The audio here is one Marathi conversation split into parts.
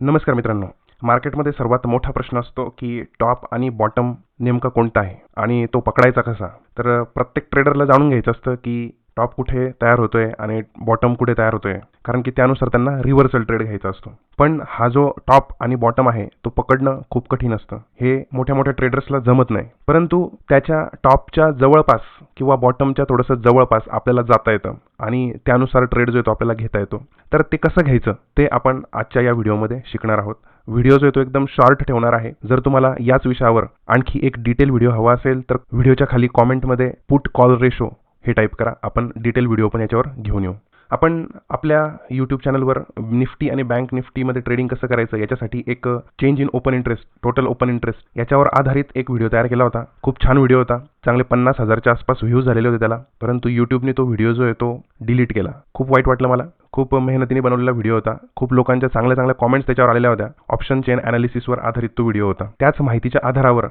नमस्कार मित्रांनो. मार्केटमध्ये सर्वात मोठा प्रश्न असतो की टॉप आणि बॉटम नेमका कोणता आहे? आणि तो पकडायचा कसा? तर प्रत्येक ट्रेडरला जाणून घ्यायचं असतं की टॉप कुठे तयार होतोय आणि बॉटम कुठे तयार होतोय. कारण की त्यानुसार त्यांना रिव्हर्सल ट्रेड घ्यायचा असतो. पण हा जो टॉप आणि बॉटम आहे तो पकडणं खूप कठीण असतं. हे मोठ्या मोठ्या ट्रेडर्सला जमत नाही. परंतु त्याच्या टॉपच्या जवळपास किंवा बॉटमच्या थोडंसं जवळपास आपल्याला जाता येतं आणि त्यानुसार ट्रेड जो येतो आपल्याला घेता येतो. तर ते कसं घ्यायचं ते आपण आजच्या या व्हिडिओमध्ये शिकणार आहोत. व्हिडिओ जो येतो एकदम शॉर्ट ठेवणार आहे. जर तुम्हाला याच विषयावर आणखी एक डिटेल व्हिडिओ हवा असेल तर व्हिडिओच्या खाली कॉमेंटमध्ये पुट कॉल रेशो हे टाईप करा. आपण डिटेल व्हिडिओ पण याच्यावर घेऊन येऊ. आपण आपल्या यूट्यूब चॅनलवर निफ्टी आणि बँक निफ्टीमध्ये ट्रेडिंग कसं करायचं याच्यासाठी एक change in open interest total open interest याच्यावर आधारित एक व्हिडिओ तयार केला होता. खूप छान व्हिडिओ होता. चांगले पन्नास हजारच्या आसपास व्ह्यूज झालेले होते त्याला. परंतु यूट्यूबने तो व्हिडिओ जो आहे तो डिलीट केला. खूप वाईट वाटलं मला. खूप मेहनतीने बनवलेला व्हिडिओ होता. खूप लोकांच्या चांगल्या चांगल्या कॉमेंट्स त्याच्यावर आलेल्या होत्या. ऑप्शन चेन अनालिसिसवर आधारित तो व्हिडिओ होता. त्याच माहितीच्या आधारावर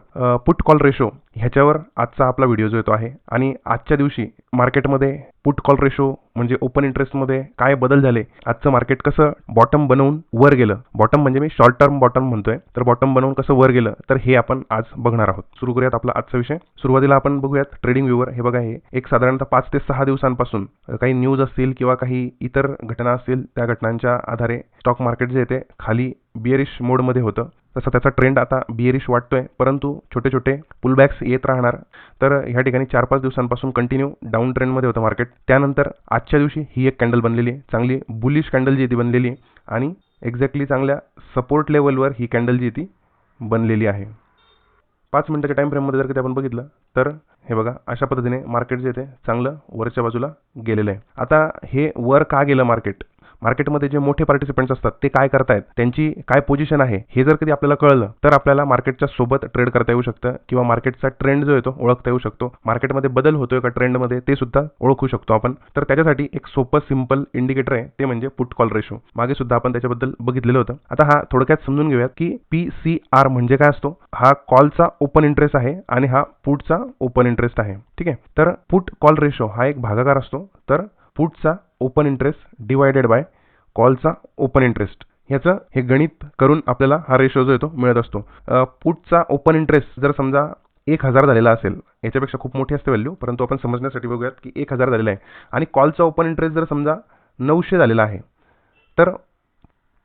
पुट कॉल रेशो ह्याच्यावर आजचा आपला व्हिडिओ जो येतो आहे आणि आजच्या दिवशी मार्केटमध्ये पुट कॉल रेशो म्हणजे ओपन इंटरेस्टमध्ये काय बदल झाले आजचं मार्केट कसं बॉटम बनवून वर गेलं? बॉटम म्हणजे मी शॉर्ट टर्म बॉटम म्हणतोय. तर बॉटम बनवून कसं वर गेलं? तर हे आपण आज बघणार आहोत. सुरू करूयात आपला आजचा विषय. सुरुवातीला आपण बघूयात ट्रेडिंग व्ह्यूवर हे बघा हे एक साधारणतः पाच ते सहा दिवसांपासून काही न्यूज असतील किंवा काही इतर घटना असतील त्या घटनांच्या आधारे स्टॉक मार्केट जे येते खाली बिअरिश मोडमध्ये होतं. तसा त्याचा ट्रेंड आता बिअरिश वाटतोय. परंतु छोटे छोटे पुलबॅक्स येत राहणार. तर ह्या ठिकाणी चार पाच दिवसांपासून कंटिन्यू डाऊन ट्रेंडमध्ये होतं मार्केट त्यानंतर आजच्या दिवशी ही एक कॅन्डल बनलेली आहे. चांगली बुलिश कॅन्डल जी ती बनलेली आणि एक्झॅक्टली चांगल्या सपोर्ट लेवलवर ही कॅन्डल जी ती बनलेली आहे. पाच मिनटाच्या टाईम फ्रेममध्ये जर कधी आपण बघितलं तर हे बघा अशा पद्धतीने मार्केट जे ते चांगलं वरच्या बाजूला गेलेलं आहे. आता हे वर का गेलं मार्केट मार्केटमध्ये जे मोठे पार्टिसिपंट्स असतात ते काय करतायत? त्यांची काय पोझिशन आहे? हे जर कधी आपल्याला कळलं तर आपल्याला मार्केटच्या सोबत ट्रेड करता येऊ शकतं किंवा मार्केटचा ट्रेंड जो येतो ओळखता येऊ शकतो. मार्केटमध्ये बदल होतोय का ट्रेंडमध्ये ते सुद्धा ओळखू शकतो आपण. तर त्याच्यासाठी एक सोपं सिंपल इंडिकेटर आहे ते म्हणजे पुट कॉल रेशो मागे सुद्धा आपण त्याच्याबद्दल बघितलेलं होतं. आता हा थोडक्यात समजून घेऊयात की पी सी आर म्हणजे काय असतो? हा कॉलचा ओपन इंटरेस्ट आहे आणि हा पुटचा ओपन इंटरेस्ट आहे. ठीक आहे? तर पुट कॉल रेशो हा एक भागाकार असतो. तर पुटचा ओपन इंटरेस्ट डिवायडेड बाय कॉलचा ओपन इंटरेस्ट. ह्याचं हे गणित करून आपल्याला हा रेशो जो येतो मिळत असतो. पुटचा ओपन इंटरेस्ट जर समजा एक हजार झालेला असेल याच्यापेक्षा खूप मोठी असते व्हॅल्यू परंतु आपण समजण्यासाठी बघूयात की एक हजार झालेला आहे. आणि कॉलचा ओपन इंटरेस्ट जर समजा नऊशे झालेला आहे तर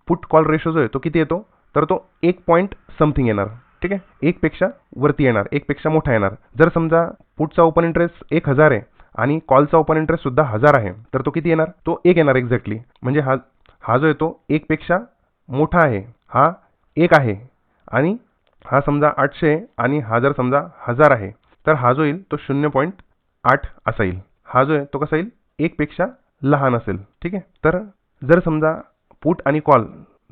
पुट कॉल रेशो जो आहे तो किती येतो? तर तो एक पॉईंट समथिंग येणार. ठीक आहे? एकपेक्षा वरती येणार एकपेक्षा मोठा येणार. जर समजा पुटचा ओपन इंटरेस्ट एक हजार आहे आणि कॉलचा ओपन इंटरेस्ट सुद्धा हजार आहे. तर तो किती येणार? तो एक येणार एक्झॅक्टली म्हणजे हा हा जो येतो एकपेक्षा मोठा आहे. हा एक आहे. आणि हा समजा आठशे आणि हा जर समजा हजार आहे तर हा जो येईल तो शून्य पॉईंट आठ असा येईल. हा जो आहे तो कसा येईल? एकपेक्षा लहान असेल. ठीक आहे? तर जर समजा पुट आणि कॉल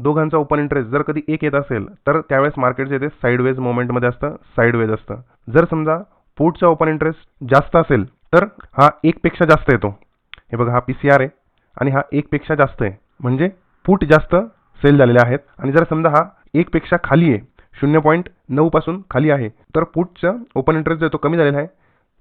दोघांचा ओपन इंटरेस्ट जर कधी एक येत असेल तर त्यावेळेस मार्केट जे ते साईडवेज मोमेंटमध्ये असतं साईडवेज असतं. जर समजा पुटचा ओपन इंटरेस्ट जास्त असेल तर हा एकपेक्षा जास्त येतो. हे बघा हा पी सी आर आहे आणि हा एकपेक्षा जास्त आहे. म्हणजे फूट जास्त सेल झालेले आहेत. आणि जर समजा हा एकपेक्षा खाली आहे शून्य पॉईंट नऊपासून खाली आहे तर पुटचं ओपन इंटरेस्ट जो तो कमी झालेला आहे.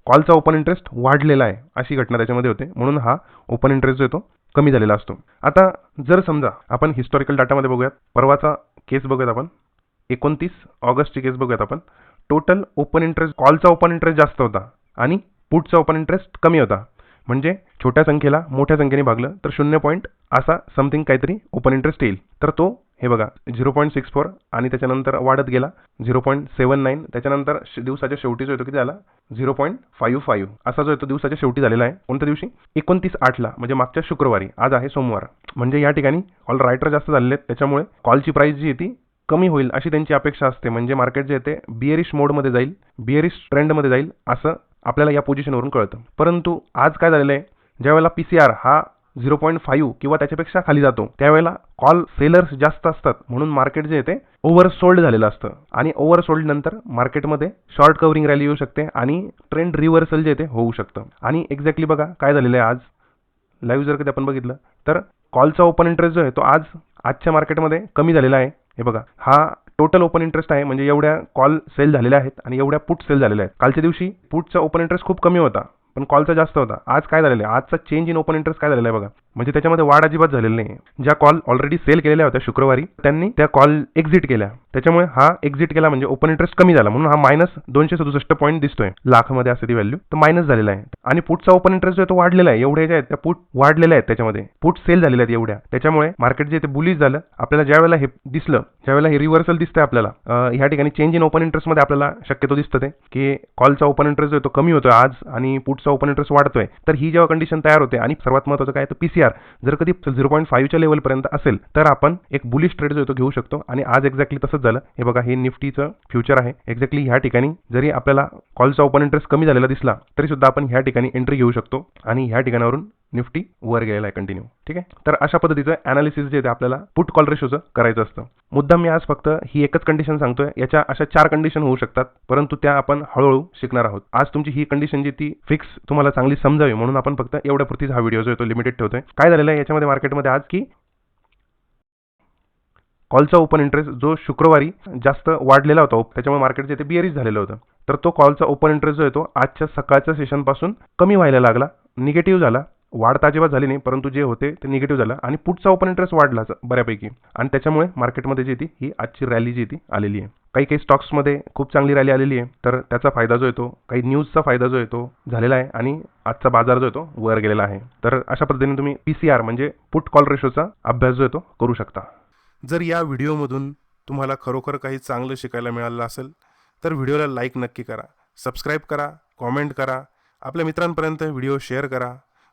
कॉलचा ओपन इंटरेस्ट वाढलेला आहे अशी घटना त्याच्यामध्ये होते. म्हणून हा ओपन इंटरेस्ट जो तो कमी झालेला असतो. आता जर समजा आपण हिस्टॉरिकल डाटामध्ये बघूयात परवाचा केस बघूयात आपण. एकोणतीस ऑगस्टची केस बघूयात आपण. टोटल ओपन इंटरेस्ट कॉलचा ओपन इंटरेस्ट जास्त होता आणि पुटचा ओपन इंटरेस्ट कमी होता. म्हणजे छोट्या संख्येला मोठ्या संख्येने भागलं तर शून्य पॉईंट असा समथिंग काहीतरी ओपन इंटरेस्ट येईल. तर तो हे बघा झिरो पॉईंट सिक्स फोर आणि त्याच्यानंतर वाढत गेला. झिरो पॉईंट सेवन नाईन त्याच्यानंतर दिवसाच्या शेवटी जो येतो किती झाला? Zero point five five. असा जो येतो दिवसाच्या शेवटी झालेला आहे. कोणत्या दिवशी? एकोणतीस आठला म्हणजे मागच्या शुक्रवारी. आज आहे सोमवार. म्हणजे या ठिकाणी कॉल रायटर जास्त झालेले आहेत. त्याच्यामुळे कॉलची प्राईस जी आहे ती कमी होईल अशी त्यांची अपेक्षा असते. म्हणजे मार्केट जे येते बिअरिश मोडमध्ये जाईल. बिअरिश ट्रेंडमध्ये जाईल असं आपल्याला या पोझिशनवरून कळतं. परंतु आज काय झालेलं आहे? ज्यावेळेला पी सी आर हा झिरो पॉईंट फाईव्ह किंवा त्याच्यापेक्षा खाली जातो त्यावेळेला कॉल सेलर्स जास्त असतात. म्हणून मार्केट जे आहे ते ओव्हर सोल्ड झालेलं असतं. आणि ओव्हर सोल्ड नंतर मार्केटमध्ये शॉर्ट कव्हरिंग रॅली येऊ शकते आणि ट्रेंड रिव्हर्सल जे ते होऊ शकतं. आणि एक्झॅक्टली बघा काय झालेलं आहे आज? लाईव्ह जर कधी आपण बघितलं तर कॉलचा ओपन इंटरेस्ट जो आहे तो आज आजच्या मार्केटमध्ये कमी झालेला आहे. हे बघा हा टोटल ओपन इंटरेस्ट आहे म्हणजे एवढ्या कॉल सेल झालेल्या आहेत आणि एवढ्या पुट सेल झालेल्या आहेत. कालच्या दिवशी पुटचा ओपन इंटरेस्ट खूप कमी होता पण कॉलचा जास्त होता. आज काय झालेलं आहे? आजचा चेंज इन ओपन इंटरेस्ट काय झालेला आहे बघा? म्हणजे त्याच्यामध्ये वाढ अजिबात झालेली नाही ज्या कॉल ऑलरेडी सेल केलेल्या होत्या शुक्रवारी त्यांनी त्या कॉल एक्झिट केल्या. त्याच्यामुळे हा एक्झिट केला म्हणजे ओपन इंटरेस्ट कमी झाला. म्हणून हा मायनस दोनशे सदुसष्ट पॉईंट दिसतोय. लाखमध्ये असते ती व्हॅल्यू तर मायनस झालेला आहे. आणि पुटचा ओपन इंटरेस्ट जो आहे तो वाढलेला आहे. एवढे जे आहेत त्या पुट वाढलेल्या आहेत त्याच्यामध्ये. पुट सेल झालेल्या आहेत एवढ्या. त्याच्यामुळे मार्केट जे ते बुलिश झालं. आपल्याला ज्या वेळेला हे दिसलं ज्यावेळेला हे रिव्हर्सल दिसतंय आपल्याला ह्या ठिकाणी चेंज इन ओपन इंटरेस्टमध्ये आपल्याला शक्यतो दिसतं ते की कॉलचा ओपन इंटरेस्ट जो आहे तो कमी होतोय आज आणि पुटचा ओपन इंटरेस्ट वाढतोय. तर ही जेव्हा कंडिशन तयार होते आणि सर्वात महत्त्वाचं काय तर आर जर कधी झिरो पॉईंट फाईव्हच्या लेवलपर्यंत असेल तर आपण एक बुलिश ट्रेड जो तो घेऊ शकतो. आणि आज एक्झॅक्टली तसंच झालं. हे बघा हे निफ्टीचं फ्युचर आहे. एक्झॅक्टली ह्या ठिकाणी जरी आपल्याला कॉलचा ओपन इंटरेस्ट कमी झालेला दिसला तरी सुद्धा आपण ह्या ठिकाणी एंट्री घेऊ शकतो. आणि ह्या ठिकाणावरून निफ्टी वर गेलेला आहे कंटिन्यू ठीक आहे? तर अशा पद्धतीचं अनालिसिस जे आहे ते आपल्याला पुट कॉल रेशोचं करायचं असतं. मुद्दाम मी आज फक्त ही एकच कंडिशन सांगतोय. याच्या अशा चार कंडिशन होऊ शकतात. परंतु त्या आपण हळूहळू शिकणार आहोत. आज तुमची ही कंडिशन जी ती फिक्स तुम्हाला चांगली समजावी म्हणून आपण फक्त एवढ्यापुरतीच हा व्हिडिओ जो आहे तो लिमिटेड ठेवतोय. काय झालेलं आहे? याच्यामध्ये मार्केटमध्ये आज की कॉलचा ओपन इंटरेस्ट जो शुक्रवारी जास्त वाढलेला होता त्याच्यामुळे मार्केट जे ते बिअरीज झालेलं होतं. तर तो कॉलचा ओपन इंटरेस्ट जो आहे तो आजच्या सकाळच्या सेशनपासून कमी व्हायला लागला निगेटिव्ह झाला वाढ तर अजिबात झाली नाही परंतु जे होते ते निगेटिव्ह झालं आणि पुढचा ओपन इंटरेस्ट वाढला बऱ्यापैकी. आणि त्याच्यामुळे मार्केटमध्ये जी ती ही आजची रॅली जी ती आलेली आहे. काही काही स्टॉक्समध्ये खूप चांगली रॅली आलेली आहे तर त्याचा फायदा जो येतो काही न्यूजचा फायदा जो येतो झालेला आहे आणि आजचा बाजार जो येतो वर गेलेला आहे. तर अशा पद्धतीने तुम्ही पी सी आर म्हणजे पुट कॉल रेशोचा अभ्यास जो येतो करू शकता. जर या व्हिडिओमधून तुम्हाला खरोखर काही चांगलं शिकायला मिळालं असेल तर व्हिडिओला लाईक नक्की करा. सबस्क्राईब करा कॉमेंट करा. आपल्या मित्रांपर्यंत व्हिडिओ शेअर करा.